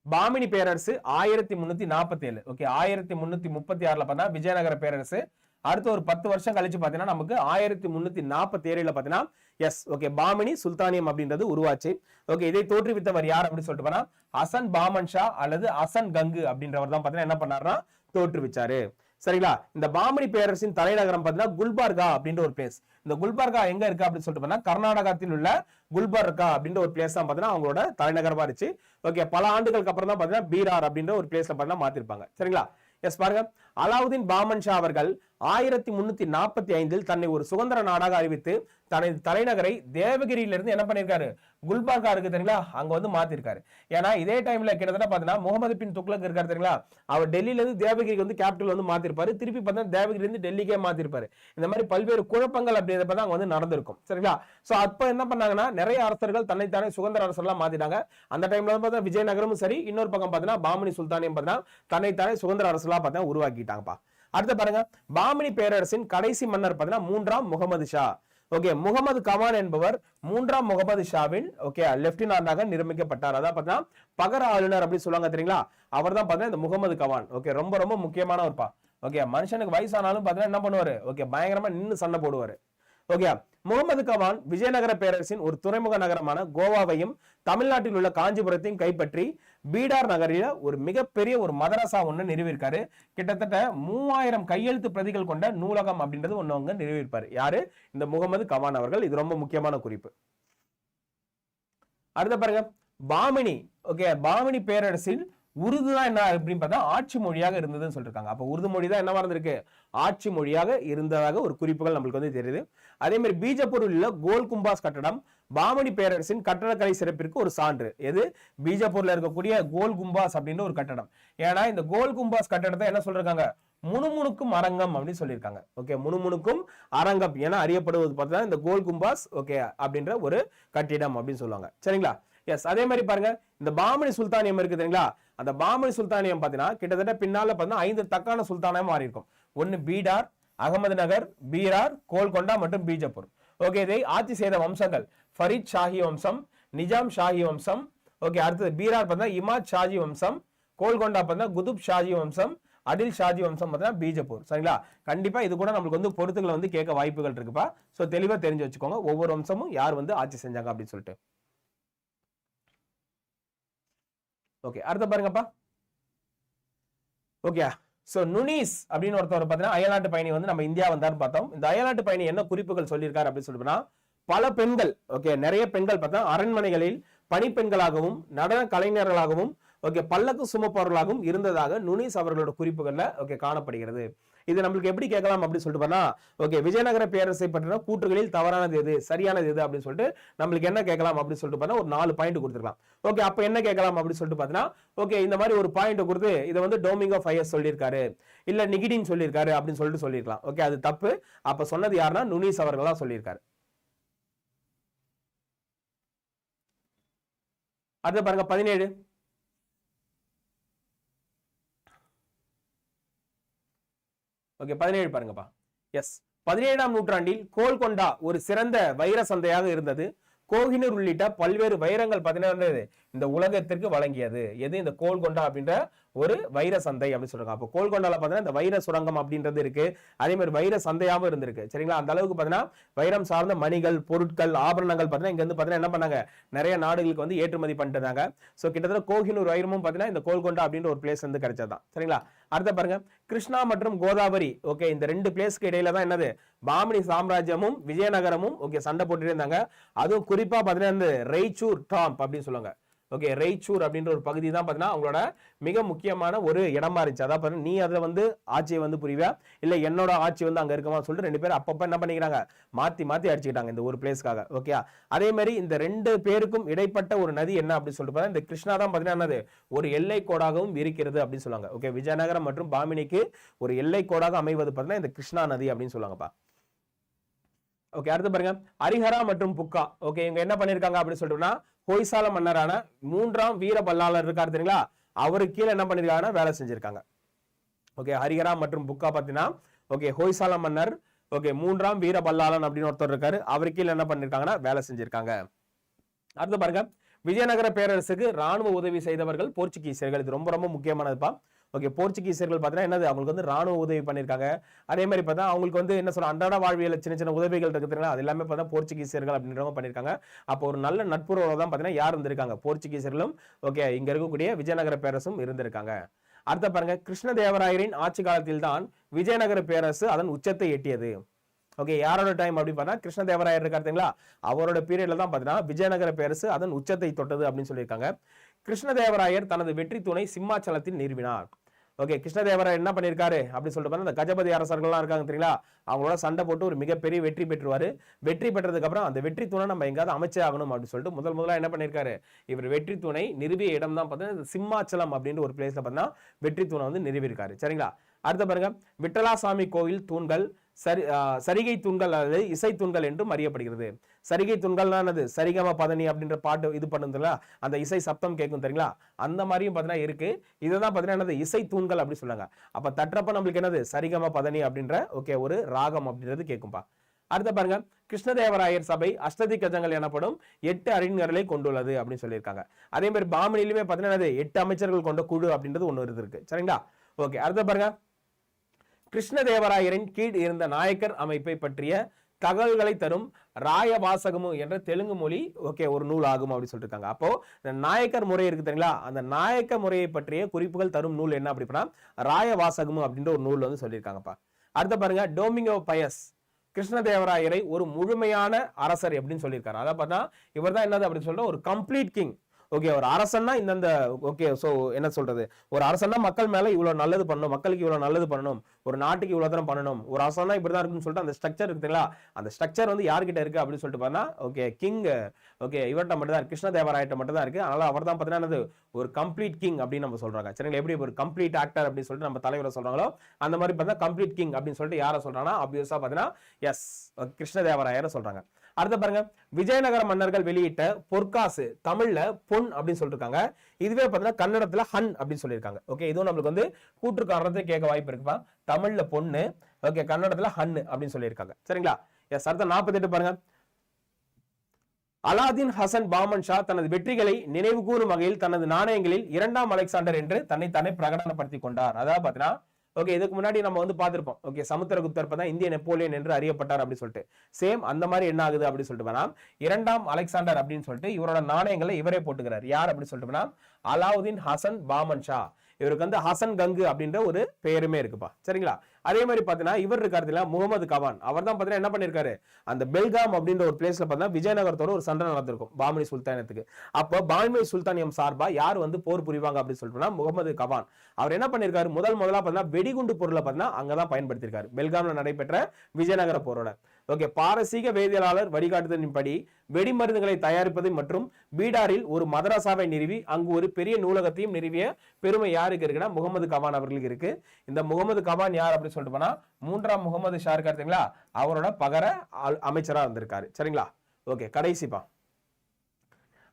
பாமினி பேரரசு ஆயிரத்தி முன்னூத்தி நாற்பத்தி ஏழு ஓகே ஆயிரத்தி முன்னூத்தி முப்பத்தி ஆறுல பார்த்தா விஜயநகர பேரரசு அடுத்து ஒரு பத்து வருஷம் கழிச்சு பாத்தீங்கன்னா நமக்கு ஆயிரத்தி முன்னூத்தி நாற்பத்தி ஏழுல பாத்தீங்கன்னா எஸ் ஓகே பாமினி சுல்தானியம் அப்படின்றது உருவாச்சு. ஓகே இதை தோற்றுவித்தவர் யார் அப்படின்னு சொல்லிட்டு போனா அசன் பாமன் ஷா அல்லது அசன் கங்கு அப்படின்றவர் தான் பாத்தீங்கன்னா என்ன பண்ணாருன்னா தோற்றுவிச்சாரு. சரிங்களா? இந்த பாமணி பேரரசின் தலைநகரம் பார்த்தீங்கன்னா குல்பர்கா அப்படின்ற ஒரு பிளேஸ் இந்த குல்பர்கா எங்க இருக்கு அப்படின்னு சொல்லிட்டு பார்த்தா கர்நாடகத்தில் உள்ள குல்பர்கா அப்படின்ற ஒரு பிளேஸ் தான் பார்த்தீங்கன்னா அவங்களோட தலைநகரமா இருந்துச்சு. ஓகே பல ஆண்டுகளுக்கு அப்புறம் தான் பார்த்தீங்கன்னா பீரார் அப்படின்ற ஒரு பிளேஸ்ல பாத்தீங்கன்னா மாத்திருப்பாங்க. சரிங்களா? எஸ் பாருங்க. அலாவுதீன் பாமன் ஷா அவர்கள் ஆயிரத்தி முன்னூத்தி நாற்பத்தி ஐந்தில் தன்னை ஒரு சுதந்திர நாடாக அறிவித்து தனது தலைநகரை தேவகிரியிலிருந்து என்ன பண்ணியிருக்காரு? குல்பர்கா இருக்கு தெரியுங்களா? அங்க வந்து மாத்திருக்காரு. ஏன்னா இதே டைம்ல கிட்டத்தட்ட பாத்தீங்கன்னா முகமது பின் துக்ளக் இருக்காரு தெரியுங்களா? அவர் டெல்லியில இருந்து தேவகிரிக்கு வந்து கேபிட்டல் வந்து மாத்திருப்பாரு. திருப்பி பார்த்தீங்கன்னா தேவகிரி இருந்து டெல்லிக்கே மாத்திருப்பாரு. இந்த மாதிரி பல்வேறு குழப்பங்கள் அப்படின்றத பார்த்தா அங்க வந்து நடந்திருக்கும். சரிங்களா? சோ அப்ப என்ன பண்ணாங்கன்னா நிறைய அரசர்கள் தன்னைத்தானே சுதந்திர அரசர்லாம் மாத்திட்டாங்க. அந்த டைம்ல வந்து பார்த்தா விஜயநகரமும் சரி இன்னொரு பக்கம் பார்த்தீங்கன்னா பாமணி சுல்தானியம் பார்த்தீங்கன்னா தன்னைத்தானே சுதந்திர அரசலா பார்த்தா உருவாக்கிட்டாங்கப்பா. அடுத்து பாருங்க பாமினி பேரரசின் கடைசி மன்னர் பார்த்தீங்கன்னா மூன்றாம் முகமது ஷா. ஓகே முகமது கமான் என்பவர் மூன்றாம் முகமது ஷாவின் ஓகே லெப்டினாண்டாக நியமிக்கப்பட்டார் அதான் பார்த்தீங்கன்னா பகர ஆளுநர் அப்படின்னு சொல்லுவாங்க தெரியுங்களா? அவர் தான் பார்த்தீங்கன்னா இந்த முகமது கமான். ஓகே ரொம்ப ரொம்ப முக்கியமான ஒருப்பா ஓகே மனுஷனுக்கு வயசானாலும் பார்த்தீங்கன்னா என்ன பண்ணுவாரு? ஓகே பயங்கரமா நின்று சண்டை போடுவாரு. ஓகே முகமது கவான் விஜயநகர பேரரசின் ஒரு துறைமுக நகரமான கோவாவையும் தமிழ்நாட்டில் உள்ள காஞ்சிபுரத்தையும் கைப்பற்றி பீடார் நகரில் ஒரு மிகப்பெரிய ஒரு மதரசா ஒன்று நிறுவியிருக்காரு. கிட்டத்தட்ட மூவாயிரம் கையெழுத்து பிரதிகள் கொண்ட நூலகம் அப்படின்றது ஒன்று அவங்க நிறுவியிருப்பாரு. யாரு? இந்த முகமது கவான் அவர்கள். இது ரொம்ப முக்கியமான குறிப்பு. அடுத்த பாருங்க. பாமினி. ஓகே பாமினி பேரரசில் உருது தான் என்ன அப்படின்னு பார்த்தா ஆட்சி மொழியாக இருந்ததுன்னு சொல்லிருக்காங்க. அப்போ உருது மொழி தான் என்னவா இருந்திருக்கு ஆட்சி மொழியாக இருந்ததாக ஒரு குறிப்புகள் நம்மளுக்கு வந்து தெரியுது. அதே மாதிரி பீஜப்பூரில் உள்ள கோல் கும்பாஸ் கட்டடம் பாமணி பேரரசின் கட்டடக்கலை சிறப்பிற்கு ஒரு சான்று. எது? பீஜப்பூர்ல இருக்கக்கூடிய கோல் கும்பாஸ் அப்படின்னு ஒரு கட்டடம். ஏன்னா இந்த கோல் கும்பாஸ் கட்டடத்தை என்ன சொல்றாங்க முணுமுணுக்கும் அரங்கம் அப்படின்னு சொல்லியிருக்காங்க ஓகே முணுமுணுக்கும் அரங்கம் என அறியப்படுவது பார்த்தா இந்த கோல் கும்பாஸ் ஓகே அப்படின்ற ஒரு கட்டிடம் அப்படின்னு சொல்லுவாங்க. சரிங்களா? எஸ் அதே மாதிரி பாருங்க. இந்த பாமணி சுல்தானியம் இருக்கு தெரியுங்களா? அந்த பாமணி சுல்தானியம் பார்த்தீங்கன்னா கிட்டத்தட்ட பின்னால பார்த்தீங்கன்னா ஐந்து தக்கான சுல்தானியம் மாறி இருக்கும் ஒன்று பீடார் அகமது நகர் பீரார் கோல்கொண்டா மற்றும் பீஜப்பூர். ஓகே இதை ஆட்சி செய்த வம்சங்கள். ஃபரீத் ஷாஹி வம்சம் நிஜாம் ஷாஹி வம்சம் ஓகே அடுத்தது பீரார் பார்த்தா இமாத் ஷாஜி வம்சம் கோல்கொண்டா பார்த்தா குதுப் ஷாஜி வம்சம் அடில் ஷாஜி வம்சம் பார்த்தீங்கன்னா பீஜப்பூர். சரிங்களா? கண்டிப்பாக இது கூட நம்மளுக்கு வந்து பொறுத்துக்களை வந்து கேட்க வாய்ப்புகள் இருக்குப்பா. ஸோ தெளிவாக தெரிஞ்சு வச்சுக்கோங்க. ஒவ்வொரு வம்சமும் யார் வந்து ஆட்சி செஞ்சாங்க அப்படின்னு சொல்லிட்டு. ஓகே அடுத்த பாருங்கப்பா. ஓகே சோ நுனீஸ் அப்படின்னு ஒருத்தவர் பார்த்தீங்கன்னா அயல்நாட்டு பயணி வந்து நம்ம இந்தியா வந்தாருன்னு பார்த்தோம். இந்த அயல்நாட்டு பயணி என்ன குறிப்புகள் சொல்லியிருக்காரு அப்படின்னு சொல்லிட்டுனா பல பெண்கள் ஓகே நிறைய பெண்கள் பார்த்தா அரண்மனைகளில் பணிப்பெண்களாகவும் நடன கலைஞர்களாகவும் ஓகே பல்லக்கு சுமப்பவர்களாகவும் இருந்ததாக நுனீஸ் அவர்களோட குறிப்புகள்ல ஓகே காணப்படுகிறது. இது நம்மளுக்கு எப்படி கேட்கலாம் அப்படின்னு சொல்லிட்டு பண்ணா ஓகே விஜயநகர பேரரசை பற்றின கூற்றுகளில் தவறானது எது சரியானது எது அப்படின்னு சொல்லிட்டு நம்மளுக்கு என்ன கேட்கலாம் அப்படின்னு சொல்லிட்டு பார்த்தா ஒரு நாலு பாயிண்ட் கொடுத்துருக்கலாம். ஓகே அப்போ என்ன கேட்கலாம் அப்படின்னு சொல்லிட்டு பார்த்தீங்கன்னா ஓகே இந்த மாதிரி ஒரு பாயிண்ட் கொடுத்து இதை வந்து டோமிங்கோ ஃபயர் சொல்லியிருக்காரு இல்லை நிகிடின் சொல்லியிருக்காரு அப்படின்னு சொல்லிட்டு சொல்லியிருக்கலாம். ஓகே அது தப்பு. அப்போ சொன்னது யாருன்னா நுனிஸ் அவர்கள் தான் சொல்லியிருக்காரு. அடுத்து பாருங்க பதினேழு. ஓகே பதினேழு பாருங்கப்பா. எஸ் பதினேழாம் நூற்றாண்டில் கோல்கொண்டா ஒரு சிறந்த வைர சந்தையாக இருந்தது. கோஹினூர் உள்ளிட்ட பல்வேறு வைரங்கள் பார்த்தீங்கன்னா இந்த உலகத்திற்கு வழங்கியது. எது? இந்த கோல்கொண்டா அப்படின்ற ஒரு வைர சந்தை அப்படின்னு சொல்றாங்க. அப்போ கோல்கொண்டால பார்த்தீங்கன்னா இந்த வைர சுரங்கம் அப்படின்றது இருக்கு. அதே மாதிரி வைர சந்தையாகவும் இருந்திருக்கு. சரிங்களா? அந்த அளவுக்கு பார்த்தீங்கன்னா வைரம் சார்ந்த மணிகள் பொருட்கள் ஆபரணங்கள் பார்த்தீங்கன்னா இங்க வந்து பார்த்தீங்கன்னா என்ன பண்ணாங்க? நிறைய நாடுகளுக்கு வந்து ஏற்றுமதி பண்ணிட்டுருந்தாங்க. ஸோ கிட்டத்தட்ட கோஹினூர் வைரமும் பார்த்தீங்கன்னா இந்த கோல்கொண்டா அப்படின்ற ஒரு பிளேஸ் வந்து கிடைச்சதான் சரிங்களா? அடுத்த பாருங்க கிருஷ்ணா மற்றும் கோதாவரி. ஓகே இந்த ரெண்டு பிளேஸ்க்கு இடையில தான் என்னது? பாமணி சாம்ராஜ்யமும் விஜயநகரமும் ஓகே சண்டை போட்டுட்டு இருந்தாங்க. அதுவும் குறிப்பா பார்த்தீங்கன்னா இந்த ரெய்ச்சூர் டாம்ப் அப்படின்னு சொல்லுவாங்க. ஓகே ரெய்ச்சூர் அப்படின்ற ஒரு பகுதி தான் பார்த்தீங்கன்னா அவங்களோட மிக முக்கியமான ஒரு இடமா இருந்துச்சு. அதான் பாருங்க நீ அதில் வந்து ஆட்சியை வந்து புரிவியா இல்லை என்னோட ஆட்சி வந்து அங்கே இருக்குமா சொல்லிட்டு ரெண்டு பேரும் அப்பப்போ என்ன பண்ணிக்கிறாங்க? மாற்றி மாற்றி அடிச்சுக்கிட்டாங்க இந்த ஒரு பிளேஸ்க்காக ஓகே அதே மாதிரி இந்த ரெண்டு பேருக்கும் இடைப்பட்ட ஒரு நதி என்ன அப்படின்னு சொல்லிட்டு பார்த்தா இந்த கிருஷ்ணா தான் பார்த்தீங்கன்னா என்னது? ஒரு எல்லை கோடாகவும் இருக்கிறது அப்படின்னு சொல்லுவாங்க. ஓகே விஜயநகரம் மற்றும் பாமினிக்கு ஒரு எல்லை கோடாக அமைவது பார்த்தீங்கன்னா இந்த கிருஷ்ணா நதி அப்படின்னு சொல்லுவாங்கப்பா. ஓகே அடுத்து பாருங்க. ஹரிஹரா மற்றும் புக்கா? ஓகே இவங்க என்ன பண்ணிருக்காங்க அப்படின்னு சொல்லிட்டோம்னா ஹொய்சால மன்னரான மூன்றாம் வீர பல்லாளர் இருக்காரு தெரியுங்களா? அவருக்கு கீழே என்ன பண்ணிருக்காங்கன்னா வேலை செஞ்சிருக்காங்க. ஓகே ஹரிஹரா மற்றும் புக்கா பார்த்தீங்கன்னா ஓகே ஹொய்சால மன்னர் ஓகே மூன்றாம் வீர பல்லாளன் அப்படின்னு ஒருத்தர் இருக்காரு. அவருக்கு கீழே என்ன பண்ணிருக்காங்கன்னா வேலை செஞ்சிருக்காங்க. அடுத்து பாருங்க. விஜயநகர பேரரசுக்கு ராணுவ உதவி செய்தவர்கள் போர்ச்சுகீசியர்கள். இது ரொம்ப ரொம்ப முக்கியமானதுப்பா. ஓகே போர்ச்சுகீசியர்கள் பார்த்தீங்கன்னா என்னது? அவங்களுக்கு வந்து ராணுவ உதவி பண்ணியிருக்காங்க. அதே மாதிரி பார்த்தா அவங்களுக்கு வந்து என்ன சொல்ற அன்றாட வாழ்வியல் சின்ன சின்ன உதவிகள் இருக்குதுங்களா அது எல்லாமே பார்த்தா போர்ச்சுகீசியர்கள் அப்படின்றவங்க பண்ணியிருக்காங்க. அப்போ ஒரு நல்ல நட்புறவு தான் பார்த்தீங்கன்னா யார் இருந்திருக்காங்க போர்ச்சுகீசியர்களும் ஓகே இங்க இருக்கக்கூடிய விஜயநகர பேரரசும் இருந்திருக்காங்க. அடுத்த பாருங்க கிருஷ்ணதேவராயரின் ஆட்சி காலத்தில் தான் விஜயநகர பேரரசு அதன் உச்சத்தை எட்டியது. ஓகே யாரோட டைம் அப்படின்னு பார்த்தா கிருஷ்ணதேவராயர் இருக்காருங்களா அவரோட பீரியட்ல தான் பார்த்தீங்கன்னா விஜயநகர பேரரசு அதன் உச்சத்தை தொட்டது அப்படின்னு சொல்லியிருக்காங்க. கிருஷ்ணதேவராயர் தனது வெற்றி துணை சிம்மாச்சலத்தில் நிறுவினார். ஓகே கிருஷ்ணதேவராயர் என்ன பண்ணியிருக்காரு அப்படின்னு சொல்லிட்டு பார்த்தா இந்த கஜபதி அரசர்கள்லாம் இருக்காங்க தெரியுங்களா? அவங்களோட சண்டை போட்டு ஒரு மிகப்பெரிய வெற்றி பெற்றுவார் வெற்றி பெற்றதுக்கப்புறம் அந்த வெற்றி தூணை நம்ம எங்காவது அமைச்சே ஆகணும் அப்படின்னு சொல்லிட்டு முதல் முதலாக என்ன பண்ணியிருக்காரு இவர் வெற்றி துணை நிறுவிய இடம் தான் பார்த்தீங்கன்னா சிம்மாச்சலம் அப்படின்ற ஒரு பிளேஸில் பார்த்தீங்கன்னா வெற்றி தூணை வந்து நிறுவியிருக்காரு. சரிங்களா? அடுத்த பாருங்க விட்டலாசாமி கோவில் தூண்கள் சரி சரிகை தூண்கள் அல்லது இசை தூண்கள் என்றும் அறியப்படுகிறது. சரிகை தூண்கள்னானது சரிகம பதனி அப்படின்ற பாட்டு இது பண்ணுதுல அந்த இசை சப்தம் கேட்கும் தெரியுங்களா? அந்த மாதிரியும் பார்த்தீங்கன்னா இருக்கு. இதுதான் பார்த்தீங்கன்னா என்னது? இசை தூண்கள் அப்படி சொல்லுவாங்க. அப்போ தட்டுறப்ப நம்மளுக்கு என்னது? சரிகம பதனி அப்படின்ற ஓகே ஒரு ராகம் அப்படின்றது கேட்கும்பா. அடுத்த பாருங்க. கிருஷ்ணதேவராயர் சபை அஷ்டதி கஜங்கள் எனப்படும் எட்டு அறிஞர்களை கொண்டுள்ளது அப்படின்னு சொல்லியிருக்காங்க. அதே மாதிரி பாமனிலுமே பார்த்தீங்கன்னா என்னது? எட்டு அமைச்சர்கள் கொண்ட குழு அப்படின்றது ஒன்று இருக்கு சரிங்களா? ஓகே அடுத்த பாருங்க. கிருஷ்ணதேவராயரின் கீழ் இருந்த நாயக்கர் அமைப்பை பற்றிய தகவல்களை தரும் ராயவாசகமு என்ற தெலுங்கு மொழி ஓகே ஒரு நூல் ஆகும் அப்படின்னு சொல்லியிருக்காங்க அப்போ இந்த நாயக்கர் முறை இருக்கு தெரியுங்களா? அந்த நாயக்க முறையை பற்றிய குறிப்புகள் தரும் நூல் என்ன அப்படின்னா ராயவாசகமு அப்படின்ற ஒரு நூல் வந்து சொல்லியிருக்காங்கப்பா. அடுத்த பாருங்க டோமிங்கோ பயஸ் கிருஷ்ணதேவராயரை ஒரு முழுமையான அரசர் எப்படின்னு சொல்லியிருக்காரு. அதை பார்த்தா இவர் தான் என்னது அப்படின்னு சொல்லிட்டு ஒரு கம்ப்ளீட் கிங் ஓகே ஒரு அரசன்னா இந்தந்த ஓகே ஸோ என்ன சொல்றது? ஒரு அரசன்னா மக்கள் மேலே இவ்வளோ நல்லது பண்ணணும் மக்களுக்கு இவ்வளோ நல்லது பண்ணணும் ஒரு நாட்டுக்கு இவ்வளோ தரம் பண்ணணும் ஒரு அரசன்னா இப்படிதான் இருக்குன்னு சொல்லிட்டு அந்த ஸ்ட்ரக்சர் இருக்குங்களா அந்த ஸ்ட்ரக்சர் வந்து யார்கிட்ட இருக்கு அப்படின்னு சொல்லிட்டு பார்த்தா ஓகே கிங் ஓகே இவர்கிட்ட மட்டும் தான் கிருஷ்ணதேவராயிட்ட மட்டும் தான் இருக்கு. அதனால அவர் தான் பார்த்தீங்கன்னா ஒரு கம்ப்ளீட் கிங் அப்படின்னு நம்ம சொல்றாங்க. சரிங்களா? எப்படி ஒரு கம்ப்ளீட் ஆக்டர் அப்படின்னு சொல்லிட்டு நம்ம தலைவரை சொல்றாங்களோ அந்த மாதிரி பார்த்தா கம்ப்ளீட் கிங் அப்படின்னு சொல்லிட்டு யாரை சொல்றாங்கன்னா ஆப்வியஸா பார்த்தீங்கன்னா எஸ் கிருஷ்ணதேவராயரை சொல்றாங்க. அடுத்த பாருங்க விஜயநகர மன்னர்கள் வெளியிட்ட பொற்காசு தமிழ்ல பொன் அப்படின்னு சொல்லிருக்காங்க. இதுவே பார்த்தீங்கன்னா கன்னடத்துல ஹன் அப்படின்னு சொல்லியிருக்காங்க. ஓகே இதுவும் நம்மளுக்கு வந்து கூற்று காரணத்தை கேட்க வாய்ப்பு இருக்குப்பா. தமிழ்ல பொண்ணு ஓகே கன்னடத்துல ஹன் அப்படின்னு சொல்லியிருக்காங்க. சரிங்களா? எஸ் அடுத்த நாற்பத்தெட்டு பாருங்க. அலாதீன் ஹசன் பாமன் ஷா தனது வெற்றிகளை நினைவு கூறும் வகையில் தனது நாணயங்களில் இரண்டாம் அலெக்சாண்டர் என்று தன்னை தானே பிரகடனப்படுத்தி கொண்டார். அதாவது பாத்தீங்கன்னா ஓகே இதுக்கு முன்னாடி நம்ம வந்து பார்த்துருப்போம். ஓகே சமுத்திரகுப்தர் தான் இந்திய நெப்போலியன் என்று அறியப்பட்டார் அப்படின்னு சொல்லிட்டு. சேம் அந்த மாதிரி என்ன ஆகுது அப்படின்னு சொல்லிட்டு வேணாம். இரண்டாம் அலெக்சாண்டர் அப்படின்னு சொல்லிட்டு இவரோட நாணயங்களை இவரே போட்டுக்கிறார். யார் அப்படின்னு சொல்லிட்டு வேணாம்? அலாவுதீன் ஹசன் பாமன் ஷா. இவருக்கு வந்து ஹசன் கங்கு அப்படின்ற ஒரு பெயருமே இருக்குப்பா. சரிங்களா? அதே மாதிரி பார்த்தீங்கன்னா இவர் இருக்காரு இல்லையா? முகமது கவான். அவர் தான் பார்த்தீங்கன்னா என்ன பண்ணியிருக்காரு? அந்த பெல்காம் அப்படின்ற ஒரு பிளேஸில் பார்த்தீங்கன்னா விஜயநகரத்தோட ஒரு சண்டை நடந்திருக்கும் பாமினி சுல்தானத்துக்கு. அப்போ பாமினி சுல்தானியம் சார்பாக யார் வந்து போர் புரிவாங்க அப்படின்னு சொல்லிட்டுனா முகமது கவான். அவர் என்ன பண்ணிருக்காரு முதல் முதலாக பார்த்தீங்கன்னா வெடிகுண்டு பொருளை பார்த்தோன்னா அங்கே தான் பயன்படுத்தியிருக்காரு. பெல்காமில் நடைபெற்ற விஜயநகர போரோட. ஓகே பாரசீக வேதியியலாளர் வழிகாட்டுதலின்படி வெடிமருந்துகளை தயாரிப்பது மற்றும் பீடாரில் ஒரு மதராசாவை நிறுவி அங்கு ஒரு பெரிய நூலகத்தையும் நிறுவிய பெருமை யாருக்கு இருக்குன்னா முகமது கவான் அவர்களுக்கு இருக்கு. இந்த முகமது கவான் யார் அப்படின்னு சொல்லிட்டு போனா மூன்றாம் முகமது ஷா இருக்காரு அவரோட பகர அமைச்சராக அமைச்சரா இருந்திருக்காரு சரிங்களா? ஓகே கடைசிப்பா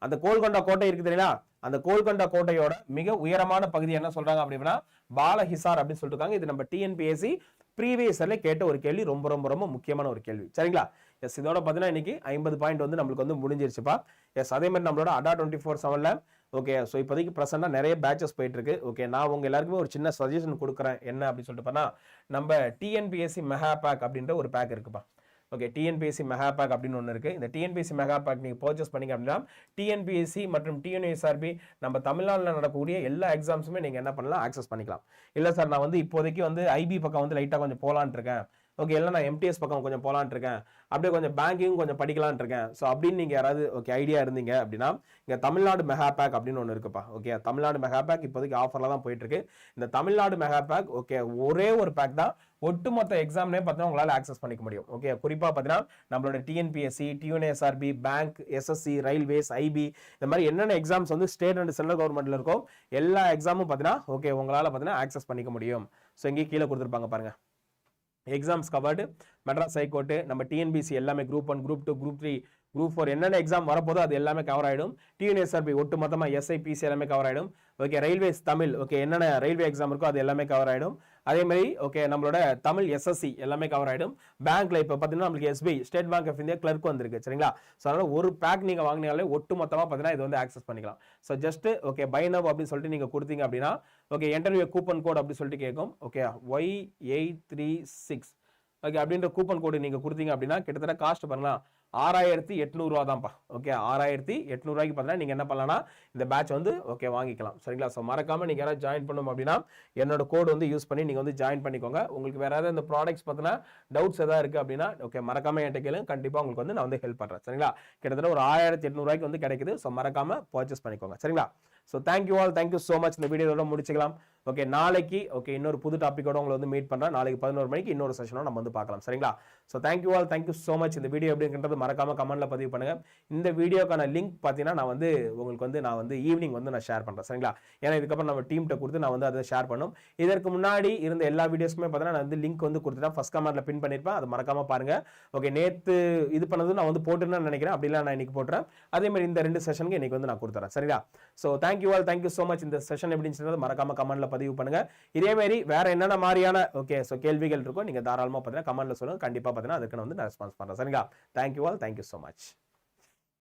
அந்த கோல்கொண்டா கோட்டை இருக்கு தெரியுங்களா? அந்த கோல்கொண்டா கோட்டையோட மிக உயரமான பகுதி என்ன சொல்றாங்க அப்படின்னா பாலஹிசார் அப்படின்னு சொல்லிட்டு இருக்காங்க. இது நம்ம டிஎன்பிஎஸ்சி ப்ரீவியஸ்ல கேட்ட ஒரு கேள்வி ரொம்ப ரொம்ப ரொம்ப முக்கியமான ஒரு கேள்வி. சரிங்களா? எஸ் இதோட பார்த்தீங்கன்னா இன்னைக்கு ஐம்பது பாயிண்ட் வந்து நம்மளுக்கு வந்து முடிஞ்சிருச்சுப்பா. எஸ் அதே மாதிரி நம்மளோட அடா டுவெண்ட்டி ஃபோர் செவனில் ஓகே ஸோ இப்போதைக்கு ப்ரெசென்ட்டாக நிறைய பேச்சஸ் போயிட்டு இருக்கு ஓகே நான் உங்கள் எல்லாருக்குமே ஒரு சின்ன சஜஷன் கொடுக்குறேன். என்ன அப்படின்னு சொல்லிட்டு பார்த்தா நம்ம டிஎன்பிஎஸ்சி மெகா பேக் அப்படின்ற ஒரு பேக் இருக்குப்பா. ஓகே டிஎன்பிஎஸ்சி மெகா பேக் அப்படின்னு ஒன்று இருக்குது இந்த டிஎன்பிஎஸ்சி மெகா பேக் நீங்கள் பர்ச்சேஸ் பண்ணிங்க அப்படின்னா டிஎன்பிஎஸ்சி மற்றும் டிஎன்எஸ்ஆர்பி நம்ம தமிழ்நாட்டில் நடக்கக்கூடிய எல்லா எக்ஸாம்ஸுமே நீங்கள் என்ன பண்ணலாம் ஆக்சஸ் பண்ணிக்கலாம். இல்லை சார் நான் வந்து இப்போதைக்கு வந்து ஐபி பக்கம் வந்து லைட்டாக கொஞ்சம் போகலான்ட்டு இருக்கேன். ஓகே இல்லை நான் எம்டிஎஸ் பக்கம் கொஞ்சம் போகலான்ட்டு இருக்கேன். அப்படியே கொஞ்சம் பேங்கிங் கொஞ்சம் படிக்கலான் இருக்கேன். ஸோ அப்படின்னு நீங்கள் யாராவது ஓகே ஐடியா இருந்தீங்க அப்படின்னா இங்கே தமிழ்நாடு மெகா பேக் அப்படின்னு ஒன்று இருக்குப்பா ஓகே தமிழ்நாடு மெகா பேக் இப்போதைக்கு ஆஃபரில் தான் போயிட்டு இருக்கு இந்த தமிழ்நாடு மெகா பேக் ஓகே ஒரே ஒரு பேக் தான் ஒட்டுமொத்த எக்ஸாம்னே பார்த்தீங்கன்னா உங்களால் ஆக்சஸ் பண்ணிக்க முடியும் ஓகே குறிப்பாக பார்த்தீங்கன்னா நம்மளோட TNPSC TNUSRB bank SSC railways IB இந்த மாதிரி என்னென்ன எக்ஸாம்ஸ் வந்து ஸ்டேட் அண்ட் சென்ட்ரல் கவர்மெண்ட்ல இருக்கோ எல்லா எக்ஸாமும் பார்த்தீங்கன்னா ஓகே உங்களால் பார்த்தீங்கன்னா ஆக்சஸ் பண்ணிக்க முடியும். ஸோ இங்கே கீழே கொடுத்துருப்பாங்க பாருங்கள் exams covered Madras high court நம்ம டிஎன்பிசி எல்லாமே group one group two group three group four என்னென்ன எக்ஸாம் வரப்போதோ அது எல்லாமே கவர் ஆகிடும் டிஎன்எஸ்ஆர்பி ஒட்டு மொத்தமாக எஸ்ஐபிசி எல்லாமே கவர் ஆகிடும் ஓகே ரயில்வேஸ் தமிழ் ஓகே என்னென்ன ரயில்வே எக்ஸாம் இருக்கோ அது எல்லாமே கவர் ஆகிடும் அதே மாதிரி ஓகே நம்மளோட தமிழ் எஸ்எஸ்சி எல்லாமே கவர் ஆகிடும் பேங்க்ல இப்போ பார்த்தீங்கன்னா நம்மளுக்கு SBI state bank of India clerk வந்திருக்கு சரிங்களா? ஸோ அதனால் ஒரு பேக் நீங்கள் வாங்கினாலே ஒட்டு மொத்தமாக பார்த்தீங்கன்னா இது வந்து ஆக்சஸ் பண்ணிக்கலாம். So just okay buy now அப்படின்னு சொல்லிட்டு நீங்கள் கொடுத்தீங்க அப்படின்னா ஓகே இன்டர்வியூ கூப்பன் கோட் அப்படின்னு சொல்லிட்டு கேட்கும். Okay Y eight three six okay அப்படின்ற கூப்பன் கோடு நீங்கள் கொடுத்தீங்க அப்படின்னா கிட்டத்தட்ட காஸ்ட் பண்ணலாம் ஆறாயிரத்தி எட்நூறுவா தான்ப்பா. ஓகே ஆறாயிரத்தி எட்நூறுவாய்க்கு பார்த்தீங்கன்னா நீங்கள் என்ன பண்ணலாம்னா இந்த பேட்ச் வந்து ஓகே வாங்கிக்கலாம். சரிங்களா? ஸோ மறக்காமல் நீங்கள் யாராவது ஜாயின் பண்ணணும் அப்படின்னா என்னோட கோடு வந்து யூஸ் பண்ணி நீங்கள் வந்து ஜாயின் பண்ணிக்கோங்க. உங்களுக்கு வேறு ஏதாவது இந்த ப்ராடக்ட்ஸ் பார்த்தீங்கன்னா டவுட்ஸ் எதாவது இருக்குது அப்படின்னா ஓகே மறக்காமல் என்கிட்ட கேளு கண்டிப்பாக உங்களுக்கு வந்து நான் வந்து ஹெல்ப் பண்ணுறேன் சரிங்களா? கிட்டத்தட்ட ஒரு ஆயிரத்தி எட்நூறுவாய்க்கு வந்து கிடைக்குது. ஸோ மறக்காமல் பர்ச்சேஸ் பண்ணிக்கோங்க. சரிங்களா? So thank you all thank you so much இந்த வீடியோட முடிச்சுக்கலாம். ஓகே நாளைக்கு ஓகே இன்னொரு புது டாப்பிக்கோட உங்களை வந்து மீட் பண்ணுறேன் நாளைக்கு பதினோரு மணிக்கு இன்னொரு செஷனோட நம்ம வந்து பார்க்கலாம். சரிங்களா? So thank you all thank you so much இந்த வீடியோ எப்படின்றது மறக்காமல் கமெண்ட்டில் பதிவு பண்ணுங்கள் இந்த வீடியோக்கான லிங்க் பார்த்தீங்கன்னா நான் வந்து உங்களுக்கு வந்து நான் வந்து ஈவினிங் வந்து நான் ஷேர் பண்ணுறேன் சரிங்களா? ஏன்னா இதுக்கப்புறம் நம்ம டீம்கிட்ட கொடுத்து நான் வந்து அதை ஷேர் பண்ணும். இதற்கு முன்னாடி இருந்த எல்லா வீடியோஸுமே பார்த்தீங்கன்னா நான் வந்து லிங்க் வந்து கொடுத்துட்டேன். ஃபஸ்ட் கமெண்ட்டில் பின் பண்ணியிருப்பேன். அதை மறக்காமல் பாருங்கள் ஓகே நேற்று இது பண்ணது நான் வந்து போட்டுன்னு நினைக்கிறேன். அப்படிலாம் நான் இன்னைக்கு போட்டுறேன். அதே மாதிரி இந்த ரெண்டு செஷனுக்கு இன்னைக்கு வந்து நான் கொடுத்துறேன். சரிங்களா? So thank thank you all thank you so much இந்த செஷன் எப்படின்னு மறக்காம கமெண்ட்ல பதிவு பண்ணுங்க. இதே மாதிரி வேற என்னென்ன மாதிரியான ஓகே ஸோ கேள்விகள் இருக்கோ நீங்க தாராளமாக பார்த்தீங்கன்னா கமெண்ட்ல சொல்லுங்க. கண்டிப்பாக பார்த்தீங்கன்னா அதுக்கு நான் வந்து நான் ரெஸ்பான்ஸ் பண்ணுறேன் சரிங்களா? Thank you all thank you so much